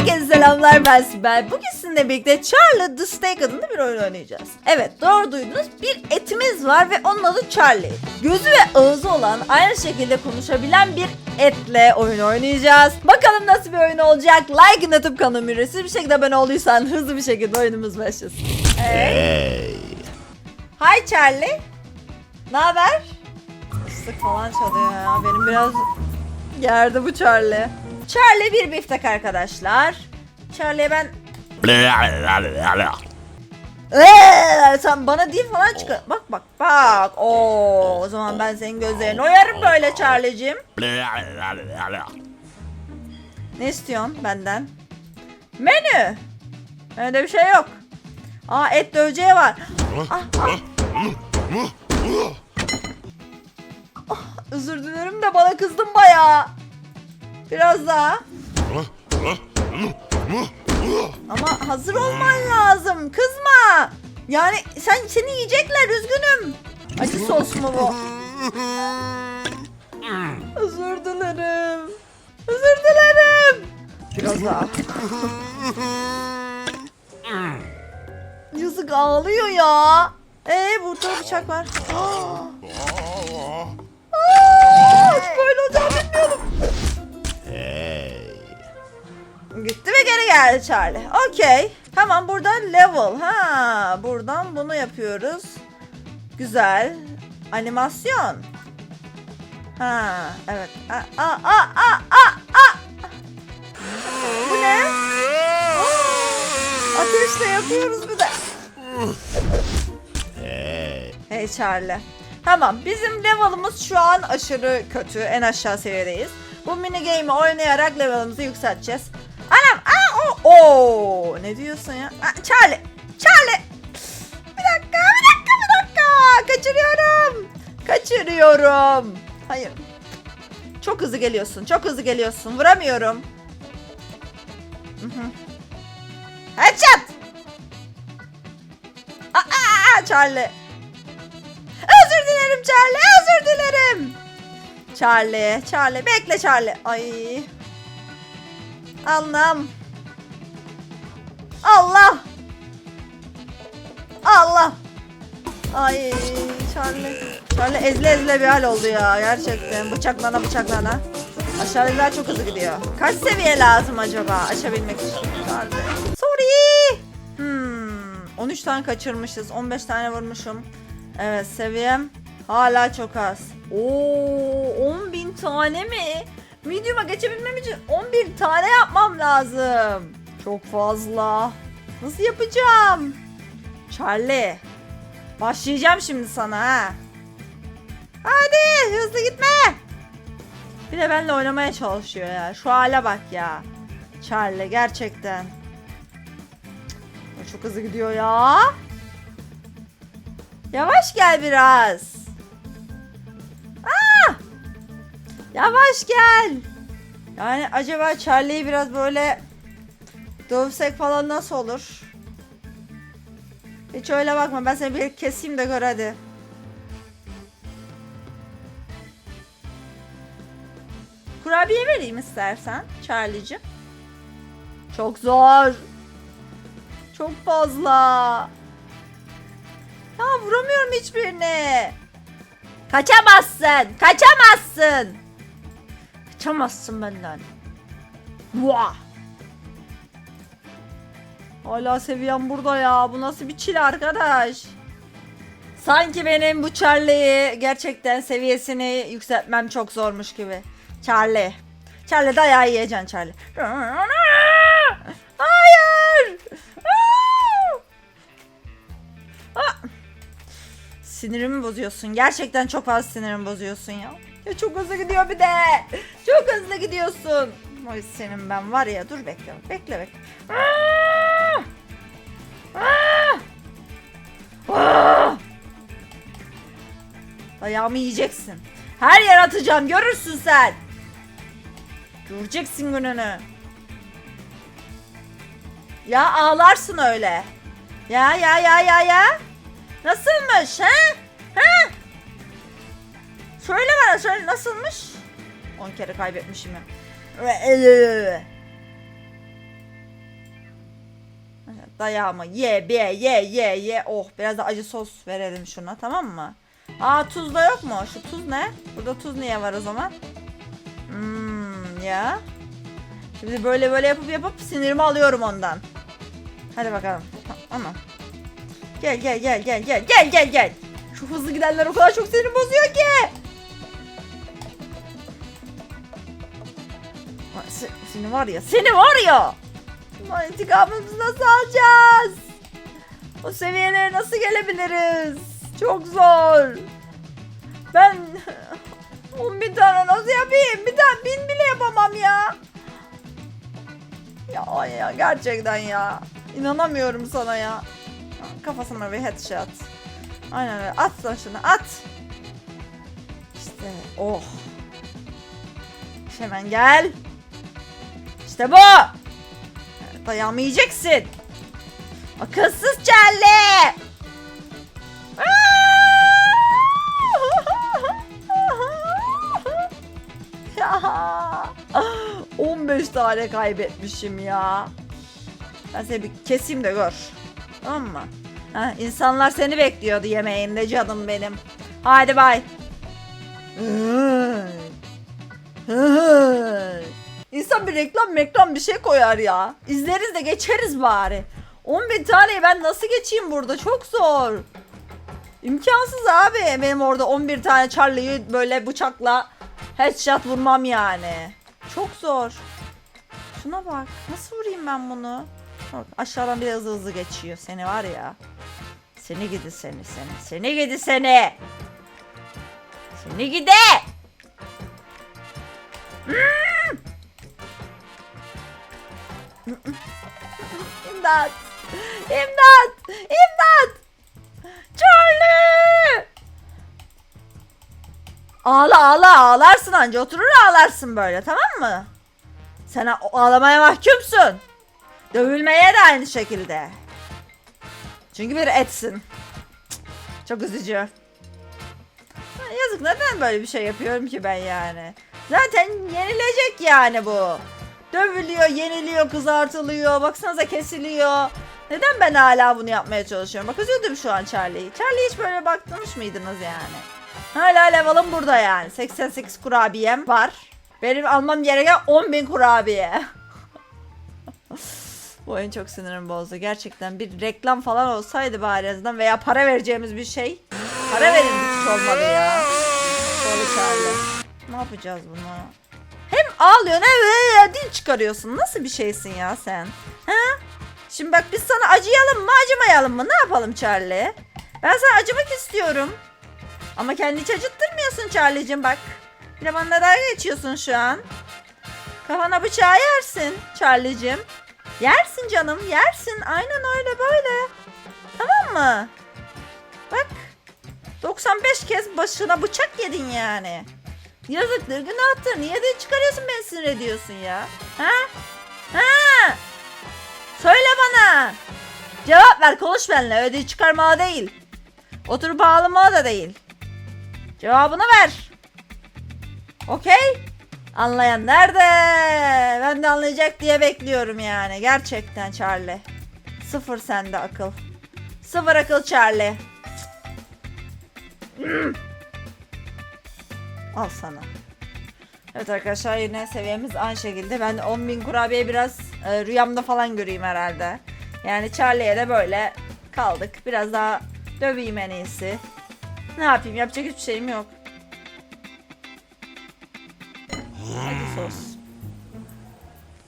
Herkese selamlar ben Sibel. Bugün sizinle birlikte Charlie the Steak adında bir oyun oynayacağız. Evet doğru duydunuz bir etimiz var ve onun adı Charlie. Gözü ve ağzı olan aynı şekilde konuşabilen bir etle oyun oynayacağız. Bakalım nasıl bir oyun olacak. Like atıp kanalıma ücretsiz bir şekilde abone olduysan hızlı bir şekilde oyunumuz başlasın. Evet. Hi Charlie. Ne haber? Islık falan çalıyor ya. Benim biraz gerdi bu Charlie. Charlie bir biftek arkadaşlar. Charlie'ye ben Eee, sen bana değil falan çıkar. Bak bak bak. Oo, o zaman ben senin gözlerini oyarım böyle Charlie'cim. Ne istiyorsun benden? Menü. Öyle bir şey yok. Aa et döveceği var. Ah, ah. Ah, özür dilerim de bana kızdın bayağı. Biraz daha. Ama hazır olman lazım. Kızma. Yani sen seni yiyecekler üzgünüm. Acı sos mu bu? Özür dilerim. Özür dilerim. Biraz daha. Yazık ağlıyor ya. Ee burada bıçak var. Aa, hiç böyle Gitti ve geri geldi Charlie. Okey. Tamam burada level. Ha, buradan bunu yapıyoruz. Güzel. Animasyon. Ha, evet. Aa, aa, aa, aa, aa. Bu ne? Aa, Ateşle yapıyoruz bir de. Hey Charlie. Tamam bizim level'ımız şu an aşırı kötü. En aşağı seviyedeyiz. Bu mini game'i oynayarak level'ımızı yükselteceğiz. Oo, ne diyorsun ya? Aa, Charlie! Charlie! Bir dakika, bir dakika, bir dakika! Kaçırıyorum! Kaçırıyorum! Hayır. Çok hızlı geliyorsun, çok hızlı geliyorsun. Vuramıyorum. Headshot! Aa, Charlie! Özür dilerim Charlie, özür dilerim. Charlie, Charlie, bekle Charlie. Ay. Anlam. Allah. Ay Charlie. Charlie ezle ezle bir hal oldu ya gerçekten. Bıçaklana bıçaklana. Aşağıdakiler çok hızlı gidiyor. Kaç seviye lazım acaba aşabilmek için? Charlie. Sorry. Hmm, 13 tane kaçırmışız. 15 tane vurmuşum. Evet seviyem hala çok az. Oo 10 bin tane mi? Medium'a geçebilmem için 11 tane yapmam lazım. Çok fazla. Nasıl yapacağım? Charlie. Başlayacağım şimdi sana ha. Hadi hızlı gitme. Bir de benimle oynamaya çalışıyor ya. Şu hale bak ya. Charlie gerçekten. Çok hızlı gidiyor ya. Yavaş gel biraz. Aa! Yavaş gel. Yani acaba Charlie'yi biraz böyle dövsek falan nasıl olur? Hiç öyle bakma. Ben seni bir keseyim de gör hadi. Kurabiye vereyim istersen Charlie'cim. Çok zor. Çok fazla. Ya vuramıyorum hiçbirini. Kaçamazsın. Kaçamazsın. Kaçamazsın benden. Vah. Hala seviyem burada ya. Bu nasıl bir çile arkadaş? Sanki benim bu Charlie'yi gerçekten seviyesini yükseltmem çok zormuş gibi. Charlie. Charlie dayağı yiyeceksin Charlie. Hayır. Sinirimi bozuyorsun. Gerçekten çok fazla sinirimi bozuyorsun ya. Ya çok hızlı gidiyor bir de. Çok hızlı gidiyorsun. Oy senin ben var ya dur bekle. Bekle bekle. Ayağımı yiyeceksin. Her yer atacağım görürsün sen. Göreceksin gününü. Ya ağlarsın öyle. Ya ya ya ya ya. Nasılmış ha? Ha? Söyle bana söyle nasılmış? 10 kere kaybetmişim ya. Dayağımı ye be ye ye ye. Oh biraz da acı sos verelim şuna tamam mı? Aa tuz da yok mu? Şu tuz ne? Burada tuz niye var o zaman? Hmm ya. Şimdi böyle böyle yapıp yapıp sinirimi alıyorum ondan. Hadi bakalım. Ama. Gel gel gel gel gel gel gel gel. Şu hızlı gidenler o kadar çok sinir bozuyor ki. Seni var ya, seni var ya. İntikamımızı nasıl alacağız? O seviyelere nasıl gelebiliriz? Çok zor. Ben 10 bin tane nasıl yapayım? Bir tane bin bile yapamam ya. Ya ya gerçekten ya. İnanamıyorum sana ya. Kafasına bir headshot. Aynen öyle. At sen şunu at. İşte oh. Hemen gel. İşte bu. Dayağımı. Akılsız Charlie. 15 tane kaybetmişim ya. Ben seni bir keseyim de gör. Tamam mı? Ha, insanlar seni bekliyordu yemeğinde canım benim. Hadi bay. İnsan bir reklam meklam bir şey koyar ya. İzleriz de geçeriz bari. 10 bin taneyi ben nasıl geçeyim burada? Çok zor. İmkansız abi. Benim orada 11 tane Charlie'yi böyle bıçakla headshot vurmam yani. Çok zor. Şuna bak. Nasıl vurayım ben bunu? Aşağıdan bir hızlı hızlı geçiyor. Seni var ya. Seni gidi seni seni. Seni gidi seni. Seni gidi. Hmm. İmdat. İmdat. İmdat. Charlie. Ağla ağla ağlarsın anca oturur ağlarsın böyle tamam mı? Sen ağlamaya mahkumsun. Dövülmeye de aynı şekilde. Çünkü bir etsin. Çok üzücü. Yazık neden böyle bir şey yapıyorum ki ben yani. Zaten yenilecek yani bu. Dövülüyor, yeniliyor, kızartılıyor. Baksanıza kesiliyor. Neden ben hala bunu yapmaya çalışıyorum? Bak üzüldüm şu an Charlie'yi. Charlie hiç böyle baktırmış mıydınız yani? Hala level'ım burada yani. 88 kurabiyem var. Benim almam gereken 10.000 kurabiye. Bu oyun çok sinirimi bozdu. Gerçekten bir reklam falan olsaydı bari en azından veya para vereceğimiz bir şey. Para verin hiç olmadı ya. Doğru Charlie. Ne yapacağız bunu? Hem ağlıyorsun hem dil çıkarıyorsun. Nasıl bir şeysin ya sen? Ha? Şimdi bak biz sana acıyalım mı acımayalım mı? Ne yapalım Charlie? Ben sana acımak istiyorum. Ama kendi hiç acıttırmıyorsun Charlie'cim bak. Bir bana dalga geçiyorsun şu an. Kafana bıçağı yersin Charlie'cim. Yersin canım yersin. Aynen öyle böyle. Tamam mı? Bak. 95 kez başına bıçak yedin yani. Yazıktır günahtır. Niye de çıkarıyorsun beni sinir ediyorsun ya? Ha? Ha? Söyle bana. Cevap ver konuş benimle. Ödeyi çıkarmaya değil. Oturup ağlamaya da değil. Cevabını ver. Okey? Anlayan nerede? Ben de anlayacak diye bekliyorum yani. Gerçekten Charlie. Sıfır sende akıl. Sıfır akıl Charlie. Al sana. Evet arkadaşlar yine seviyemiz aynı şekilde. Ben 10.000 kurabiye biraz e, rüyamda falan göreyim herhalde. Yani Charlie'ye de böyle kaldık. Biraz daha döveyim en iyisi. Ne yapayım? Yapacak hiçbir şeyim yok. Sos.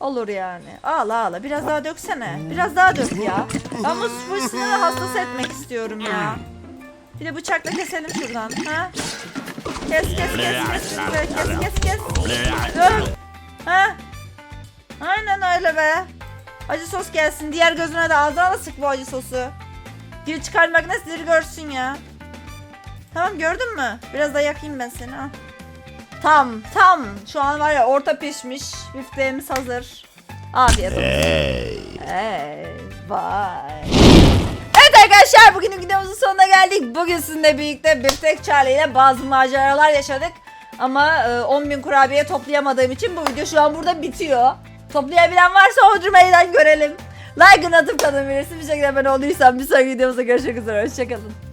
Olur yani. Ağla ağla. Biraz daha döksene. Biraz daha dök ya. Ben bu fırsatını hastası etmek istiyorum ya. Bir de bıçakla keselim şuradan. Ha? Kes kes kes kes kes kes kes. Dur. Ha? Aynen öyle be. Acı sos gelsin. Diğer gözüne de ağzına da sık bu acı sosu. Dil çıkarmak nasıl görsün ya. Tamam gördün mü? Biraz da yakayım ben seni. Al. Tam tam. Şu an var ya orta pişmiş. Bifteğimiz hazır. Afiyet olsun. Hey, bye. Evet arkadaşlar bugünün videomuzun sonuna geldik. Bugün sizinle birlikte Biftek Charlie ile bazı maceralar yaşadık. Ama e, 10.000 kurabiye toplayamadığım için bu video şu an burada bitiyor. Toplayabilen varsa hodri görelim. Like'ını atıp kanalımı bir şekilde abone olduysan bir sonraki videomuzda görüşmek üzere. Hoşçakalın.